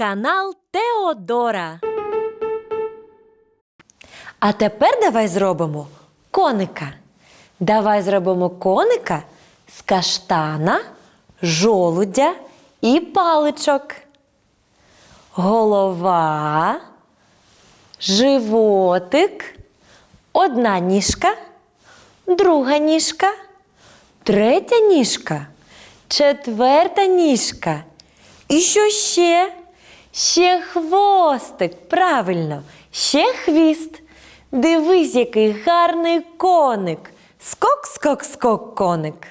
Канал Теодора. А тепер давай зробимо коника. Давай зробимо коника з каштана, жолудя і паличок. Голова, животик, одна ніжка, друга ніжка, третя ніжка, четверта ніжка. І що ще? Ще хвостик, правильно, ще хвіст. Дивись, який гарний коник. Скок, скок, скок, коник.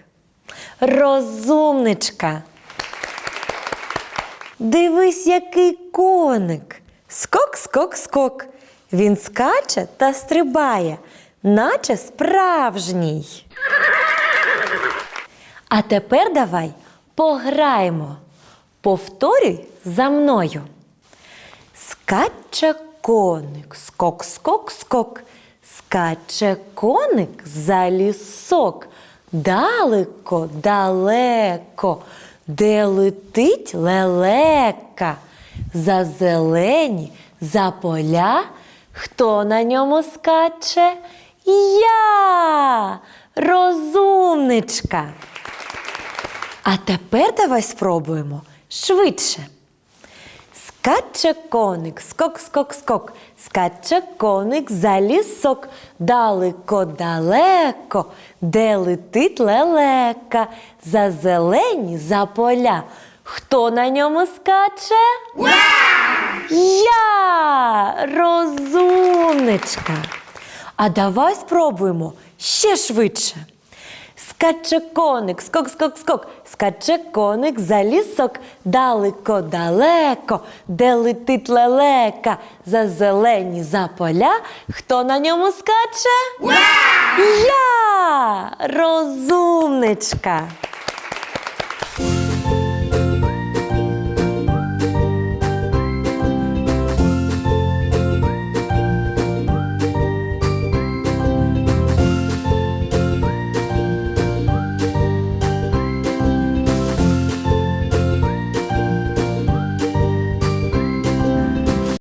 Розумничка. Дивись, який коник. Скок, скок, скок. Він скаче та стрибає, наче справжній. А тепер давай пограємо. Повторюй за мною. Скаче коник, скок, скок, скок. Скаче коник за лісок. Далеко, далеко, де летить лелека. За зелені, за поля. Хто на ньому скаче? Я, розумничка. А тепер давай спробуємо швидше. Скаче коник, скок, скок, скок, скаче коник за лісок, далеко, далеко, де летить лелека, за зелені, за поля. Хто на ньому скаче? Я! Розумничка. А давай спробуємо ще швидше. Скаче коник, скок, скок, скок, скаче коник за лісок, далеко, далеко, де летить лелека, за зелені, за поля. Хто на ньому скаче? Я! Розумничка.